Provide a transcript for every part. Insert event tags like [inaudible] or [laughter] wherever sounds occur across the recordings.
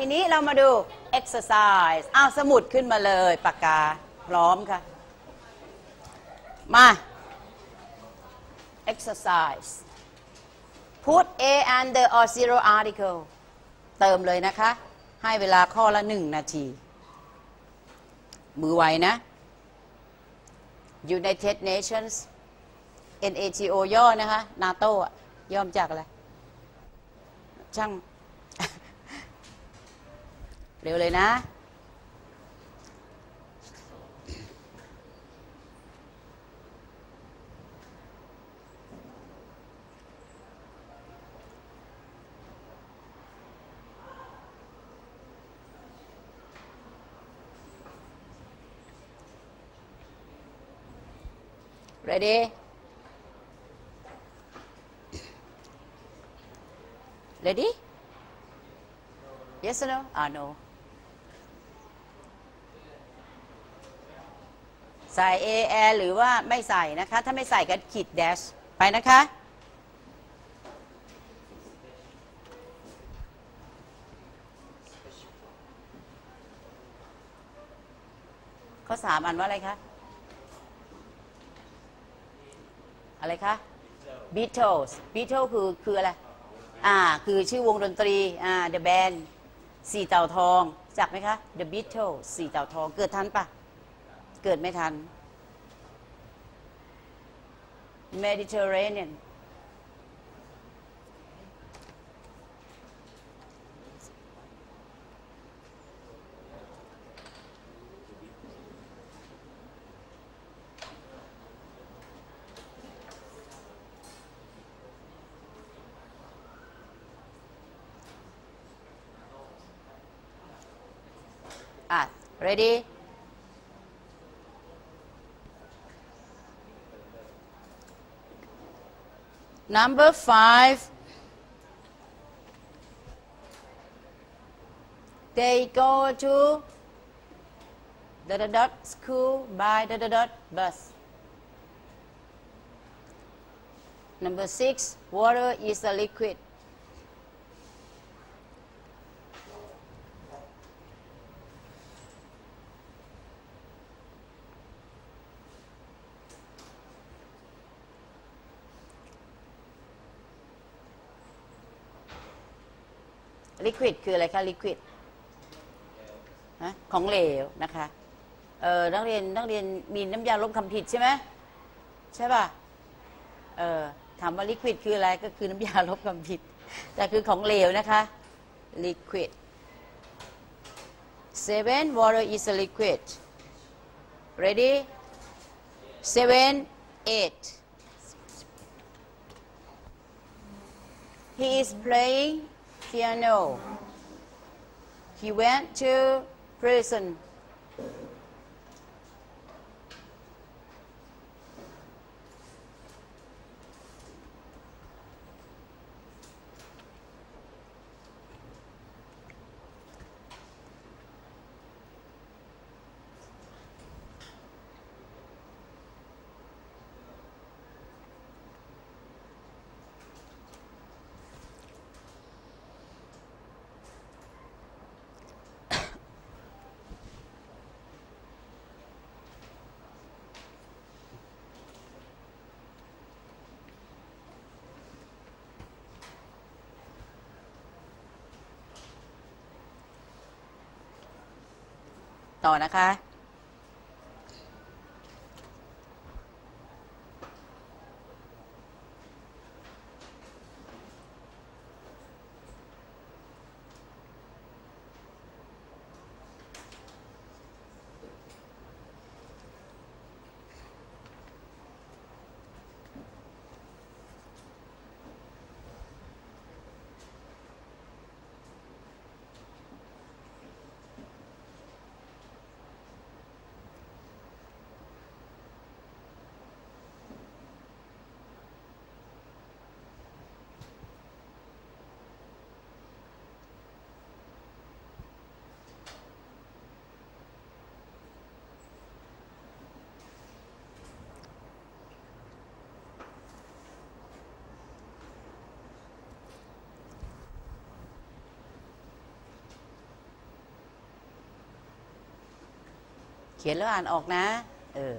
ทีนี้เรามาดู exercise เอาสมุดขึ้นมาเลยปากกาพร้อมค่ะ มา exercise put a under or zero article เติมเลยนะคะ ให้เวลาข้อละหนึ่งนาที มือไวนะ United Nations NATO ย่อนะคะ NATO อะย่อมจากอะไร ช่าง เร็วเลยนะ ready ready yes or no ah no ใส่ a a หรือว่าไม่ใส่นะคะ ถ้าไม่ใส่ก็ขีด dash ไปนะคะ ข้อสามอ่านว่าอะไรคะ อะไรคะ Beatles Beatles คือคืออะไร อ่า คือชื่อวงดนตรี อ่า The Band สี่เต่าทอง จักไหมคะ The Beatles สี่เต่าทอง เกิดทันปะ เกิดไม่ทัน Mediterranean อะ ready number five. They go to the dot school by the the dot bus. Number six water is a liquid liquid คืออะไรคะ liquid ฮะของเหลวนะคะเออนักเรียนนักเรียนมีน้ำยาลบคำผิดใช่ไหมใช่ป่ะเออถามว่า liquid คืออะไรก็คือน้ำยาลบคำผิด แต่คือของเหลวนะคะ liquid seven water is a liquid ready seven eight he is playing piano he went to prison ต่อนะคะ ขียนแล้วอ่านออกนะ เออ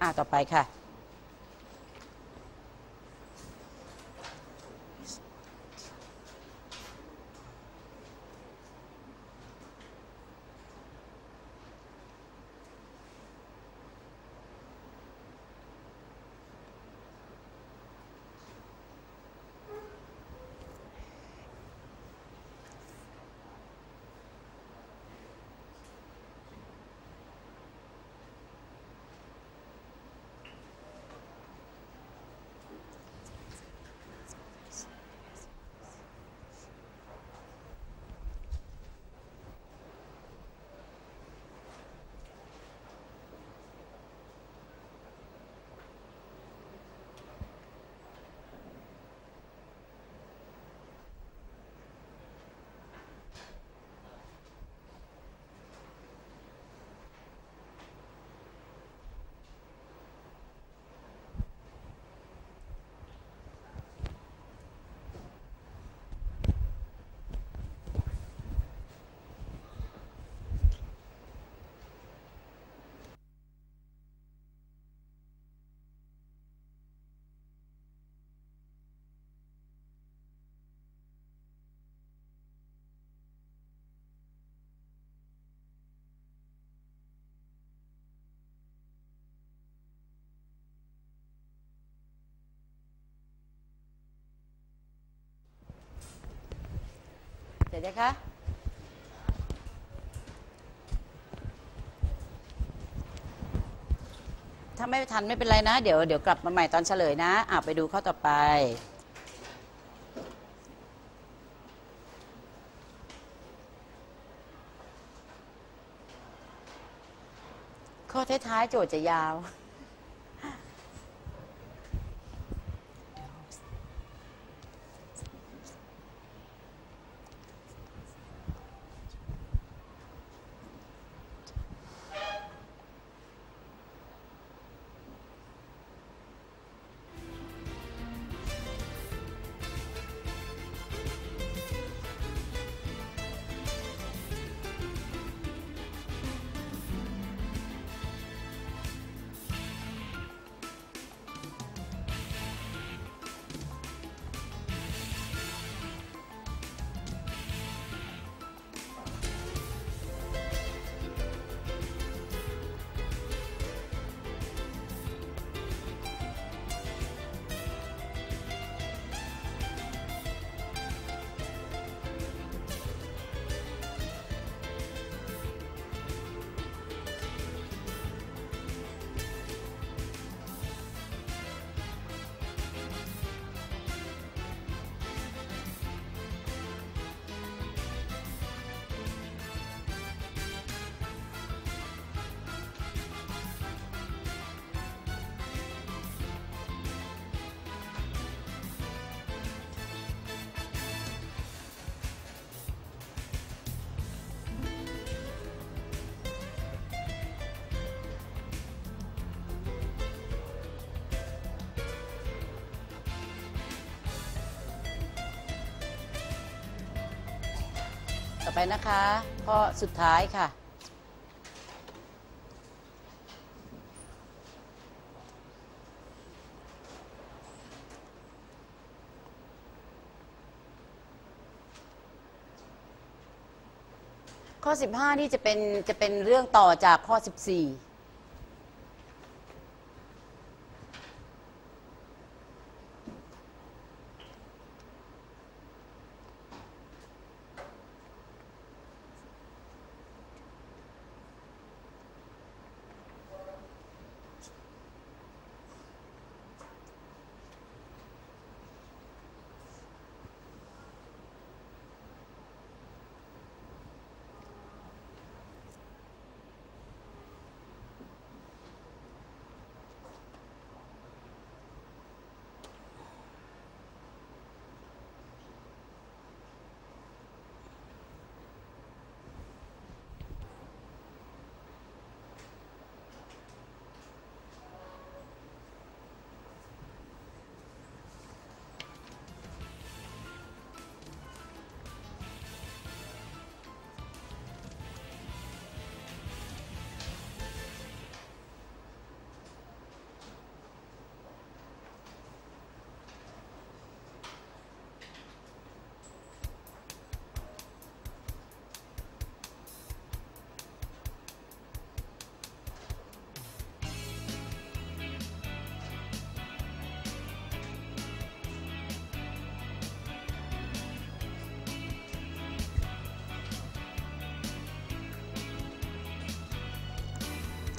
อ่าต่อไปค่ะ ร็จไหมคะถ้าไม่ทันไม่เป็นไรนะ เดี๋ยวเดี๋ยวกลับมาใหม่ตอนเฉลยนะอ่าไปดูข้อต่อไปข้อท้ายๆโจทย์จะยาว ต่อไปนะคะข้อสุดท้ายค่ะ ข้อ 15 นี่จะเป็นจะเป็นเรื่องต่อจากข้อ 14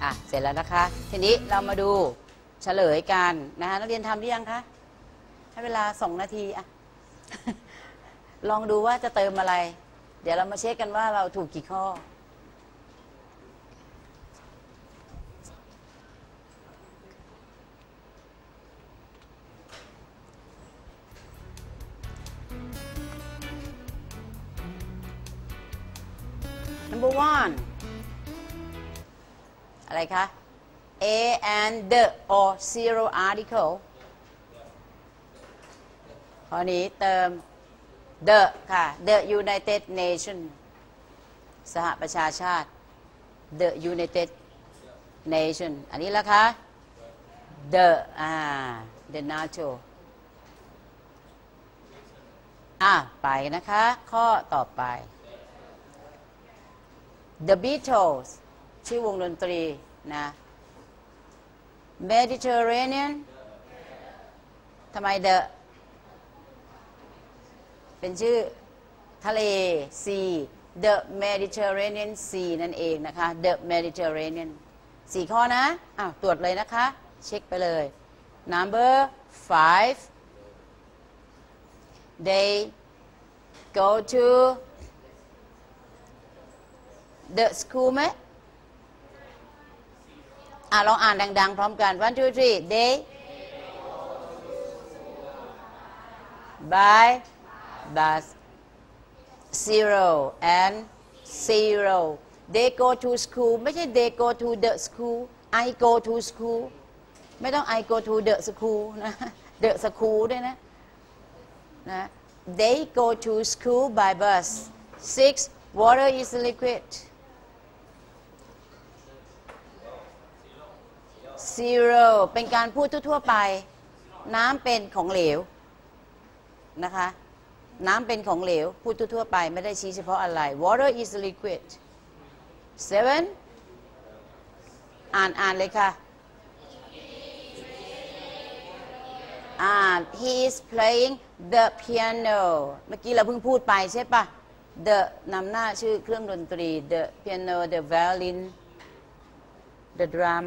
อะเสร็จแล้วนะคะ ทีนี้เรามาดูเฉลยกันนะคะนักเรียนทำหรือยังคะให้เวลาสองนาทีอะลองดูว่าจะเติมอะไร เดี๋ยวเรามาเช็คกันว่าเราถูกกี่ข้อ number one อะไรคะ a and the or zero article ข้อนี้เติม the ค่ะ the United Nation สหประชาชาติ the United Nation อันนี้ละคะ the อ่า the NATO อะไปนะคะ ข้อต่อไป The Beatles ชื่อวงดนตรีนะ Mediterranean ทำไม The เป็นชื่อทะเล Sea The Mediterranean Sea นั่นเองนะคะ The Mediterranean สี่ข้อนะ อ้าวตรวจเลยนะคะ เช็คไปเลย Number five they go to the school ไหม อ่ะลองอ่านดัง ๆ พร้อมกัน one two three they by bus zero and zero they go to school ไม่ใช่ they go to the school I go to school ไม่ต้อง I go to the school นะ [laughs] the school ด้วยนะนะ they go to school by bus six water is liquid zero เป็นการพูดทั่วๆไป น้ำเป็นของเหลวนะคะ น้ำเป็นของเหลว พูดทั่วๆไปไม่ได้ชี้เฉพาะอะไร water is liquid seven อ่านอ่านเลยค่ะ อ่าน he is playing the piano เมื่อกี้เราเพิ่งพูดไปใช่ปะ the นำหน้าชื่อเครื่องดนตรี the piano the violin the drum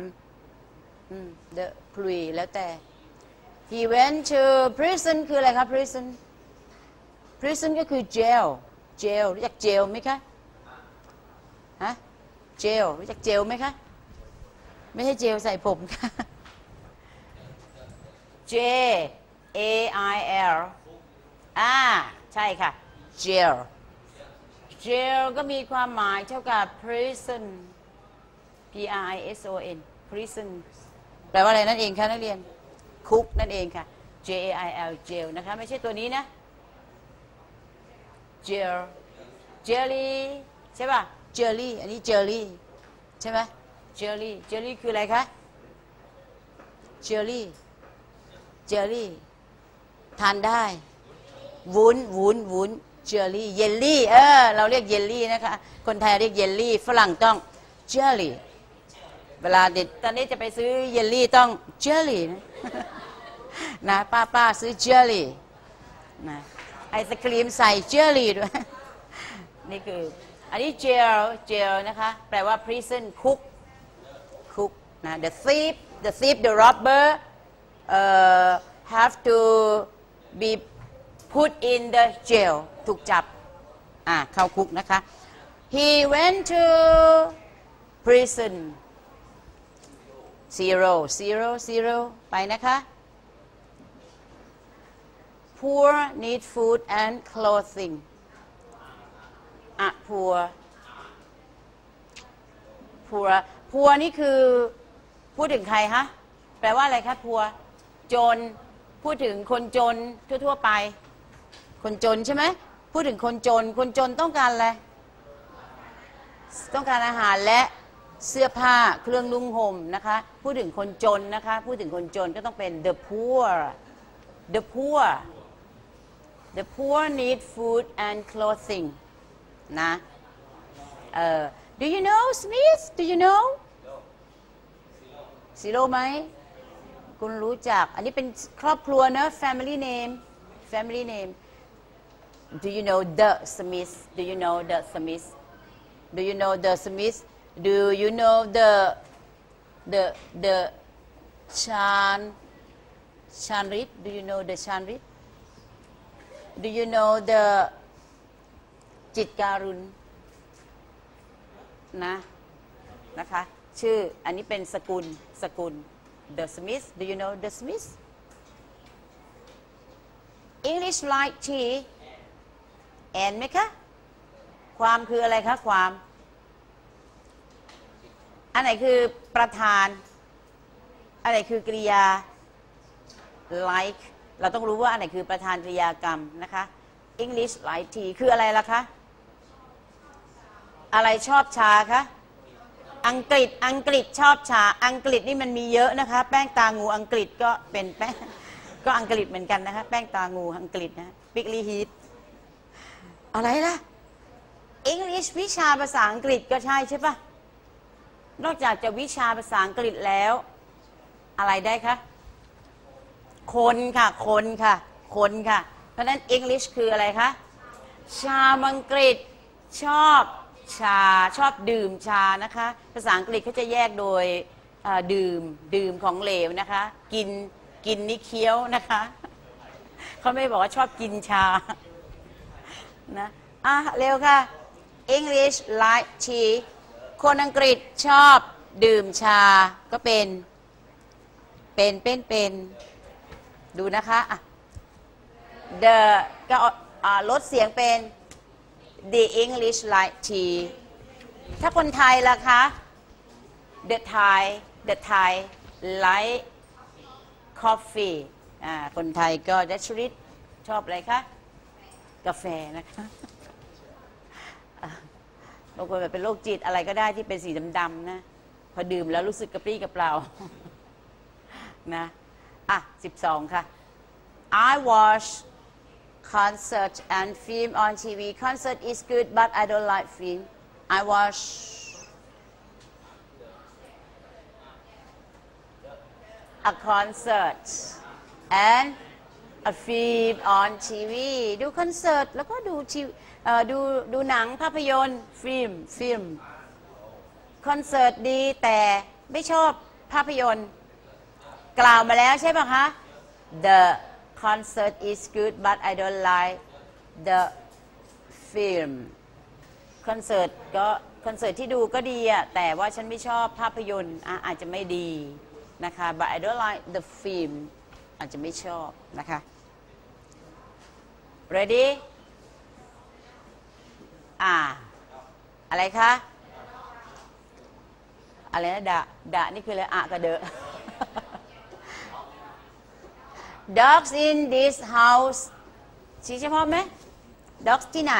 the play แล้วแต่ he went to prison คืออะไรครับ prison prison ก็คือ jail jail รู้จัก jail ไหมคะฮะ jail รู้จัก jail ไหมคะ ไม่ใช่เจลใส่ผมค่ะ J A I L อ่า ใช่ค่ะ jail jail ก็มีความหมายเท่ากับ prison P R I S O N prison แปลว่าอะไรนั่นเองคะนักเรียนคุกนั่นเองค่ะ J A I L jail นะคะไม่ใช่ตัวนี้นะ jail jelly ใช่ป่ะ jelly อันนี้ jelly ใช่ไหม jelly jelly คืออะไรคะ jelly jelly ทานได้ วุ้นวุ้นวุ้น jelly เยลลี่เออเราเรียกเยลลี่นะคะ คนไทยเรียกเยลลี่ ฝรั่งต้อง jelly เวลาเด็กตอนนี้จะไปซื้อเยลลี่ต้องเจลลี่นะนะป้าป้าซื้อเจลลี่นะไอศครีมใส่เจลลี่ด้วย นี่คือ อันนี้เจลเจลนะคะ แปลว่า prison cook cook นะ the thief the thief the robber uh, have to be put in the jail ถูกจับอ่าเข้าคุกนะคะ he went to prison zero zero zero ไปนะคะ poor need food and clothing อะ poor poor poor นี่คือพูดถึงใครคะแปลว่าอะไรคะพัว จน พูดถึงคนจนทั่ว ๆ ไป คนจนใช่ไหมพูดถึงคนจน คนจนต้องการอะไร ต้องการอาหารและ เสื้อผ้าเครื่องนุ่งห่มนะคะ พูดถึงคนจนนะคะ พูดถึงคนจนก็ต้องเป็น the poor the poor the poor need food and clothing นะเอ่อ do you know Smith do you know ซีโร่ไหม คุณรู้จัก อันนี้เป็นครอบครัวนะ family name family name do you know the Smith do you know the Smith do you know the Smith do you know the the the chan chanrit do you know the chanrit do you know the จิตการุณนะนะคะ ชื่ออันนี้เป็นสกุลสกุล the Smith do you know the Smith English like tea แอนไหมคะ ความคืออะไรคะ ความ นไหนคือประธาน อันไหนคือกริยา like เราต้องรู้ว่าอันไหนคือประธานกริยากรรมนะคะ English like tea คืออะไรล่ะคะ อะไรชอบชาคะ อังกฤษ อังกฤษชอบชา อังกฤษนี่มันมีเยอะนะคะ แป้งตางูอังกฤษก็เป็นแป้ง ก็อังกฤษเหมือนกันนะคะ แป้งตางูอังกฤษนะปิกลีฮีทอะไรล่ะ English วิชาภาษาอังกฤษก็ใช่ใช่ปะ นอกจากจะวิชาภาษาอังกฤษแล้ว อะไรได้คะ คนค่ะ คนค่ะ คนค่ะ เพราะนั้น English คืออะไรคะ ชาวอังกฤษชอบชาชอบดื่มชานะคะ ภาษาอังกฤษเขาจะแยกโดยดื่มดื่มของเหลวนะคะ กินกินนี่เคี้ยวนะคะเขาไม่บอกว่าชอบกินชานะอะเร็วค่ะ English like tea คนอังกฤษชอบดื่มชาก็เป็น เป็นเป็นเป็นดูนะคะอะ the ก็ลดเสียงเป็น the English like tea ถ้าคนไทยล่ะคะ the Thai the Thai like coffee อ่าคนไทยก็ดัชริตชอบอะไรคะ กาแฟนะคะางคนแบบเป็นโรคจิตอะไรก็ได้ที่เป็นสีดำๆนะ พอดื่มแล้วรู้สึกกระปรี้กระเปร่านะอะ12ค่ะ I watch concert and film on TV concert is good but I don't like film I watch a concert and a film on TV ดูคอนเสิร์ต แล้วก็ดูทีดูดูหนังภาพยนตร์ฟิล์มฟิล์มคอนเสิร์ตดีแต่ไม่ชอบภาพยนตร์ กล่าวมาแล้วใช่ปะคะ The concert is good but I don't like the film คอนเสิร์ตก็คอนเสิร์ตที่ดูก็ดีอะแต่ว่าฉันไม่ชอบภาพยนตร์อาจจะไม่ดีนะคะ but I don't like the film อาจจะไม่ชอบนะคะ ready อ่า อะไรคะ อะไรนะดะดะนี่คืออะไรอะกับเดอะ dogs in this house ชี้เฉพาะไหม dogs ที่ไหน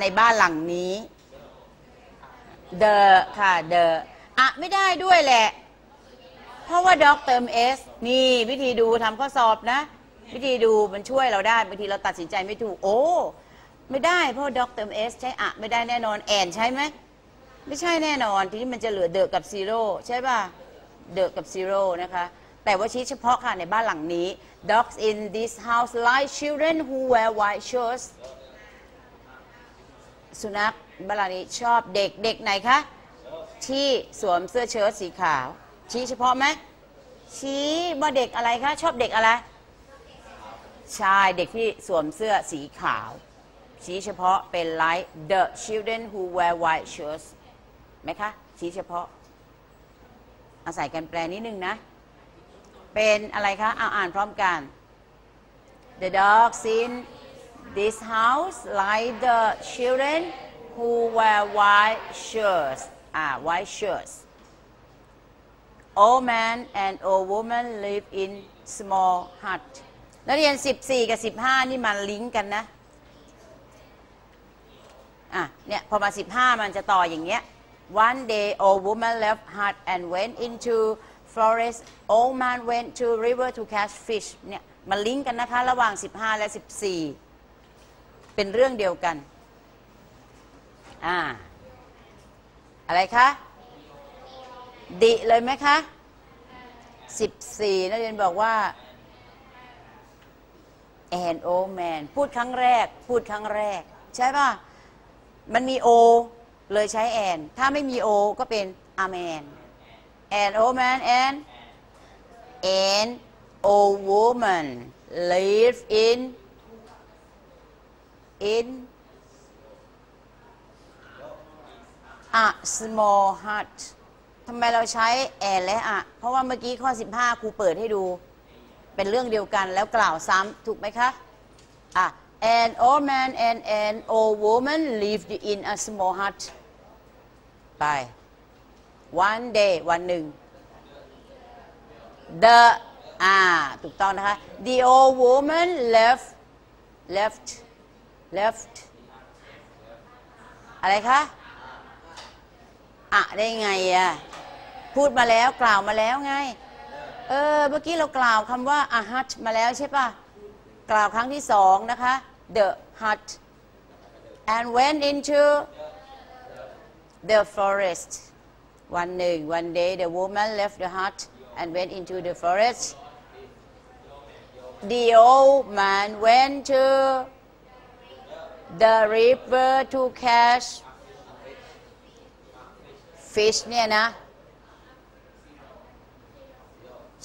ในบ้านหลังนี้ the ค่ะ the อะไม่ได้ด้วยแหละ เพราะว่า dog เติม s นี่วิธีดูทำข้อสอบนะ วิธีดูมันช่วยเราได้บางทีเราตัดสินใจไม่ถูกโอ้ ไม่ได้เพราะว่า dog เติม s ใช้อะไม่ได้แน่นอนแอนใช่ไหมไม่ใช่แน่นอน ทีนี้มันจะเหลือเดอะกับซีโร่ใช่ป่ะเดอะกับซีโร่นะคะแต่ว่าชี้เฉพาะค่ะในบ้านหลังนี้ dogs in this house like children who wear white shirts สุนัขบ้านหลังนี้ชอบเด็กเด็กไหนคะที่สวมเสื้อเชิ้ตสีขาว ชี้เฉพาะไหมชี้ว่าเด็กอะไรคะชอบเด็กอะไร ใช่เด็กที่สวมเสื้อสีขาว ชี้เฉพาะเป็น like the children who wear white shirts ไหมคะ ชี้เฉพาะ อาศัยกันแปลนิดนึงนะ เป็นอะไรคะ เอาอ่านพร้อมกัน The dogs in this house like the children who wear white shirts อ่า white shirts Old man and old woman live in small hut นักเรียน 14 กับ 15 นี่มันลิงก์กันนะ อะ เนี่ย พอมา 15 มันจะต่ออย่างเงี้ย One day old woman left hut and went into forest old man went to river to catch fish เนี่ย มันลิงก์กันนะคะ ระหว่าง 15 และ 14 เป็นเรื่องเดียวกัน อ่า อะไรคะ ดิเลยไหมคะ 14 นักเรียนบอกว่า and old man พูดครั้งแรก พูดครั้งแรก ใช่ป่ะ มันมีโอ เลยใช้แอน ถ้าไม่มีโอ ก็เป็นอาแมน an old man and an old woman live in in a small hut ทำไมเราใช้ and และอะ เพราะว่าเมื่อกี้ข้อ 15 ครูเปิดให้ดู เป็นเรื่องเดียวกันแล้วกล่าวซ้ำถูกไหมคะอะ an old man and an old woman lived in a small hut ไป one day วันหนึ่ง the อ่าถูกต้องนะคะ the old woman left left left อะไรคะอะได้ไงอะพูดมาแล้วกล่าวมาแล้วไง เออเมื่อกี้เรากล่าวคำว่า a hut มาแล้วใช่ปะกล่าวครั้งที่สองนะคะ the hut and went into the forest วันหนึ่ง one day the woman left the hut and went into the forest the old man went to the river to catch fish เนี่ยนะ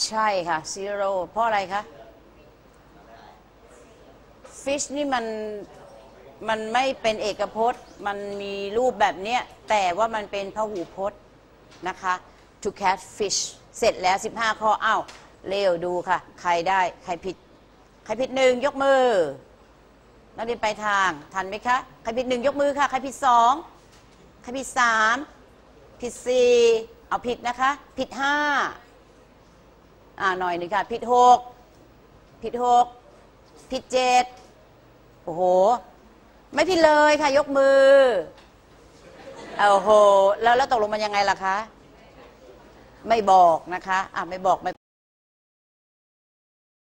ใช่ค่ะ zero เพราะอะไรคะ fish นี่มันมันไม่เป็นเอกพจน์ มันมีรูปแบบเนี้ย แต่ว่ามันเป็นพหูพจน์นะคะ to catch fish เสร็จแล้ว 15 ข้ออ้าวเร็วดูค่ะ ใครได้ ใครผิด ใครผิดหนึ่งยกมือ นักเรียนไปลายทาง ทันไหมคะ ใครผิดหนึ่งยกมือค่ะ ใครผิดสองใครผิดสามผิดสี่เอาผิดนะคะ ผิดห้า อ่าหน่อยหนึ่งค่ะ ผิดหกผิดหกผิดเจ็ดโอ้โห ไม่ผิดเลยค่ะ ยกมือโอ้โห แล้วแล้วตกลงมันยังไงล่ะคะ ไม่บอกนะคะ อะ ไม่บอกไม่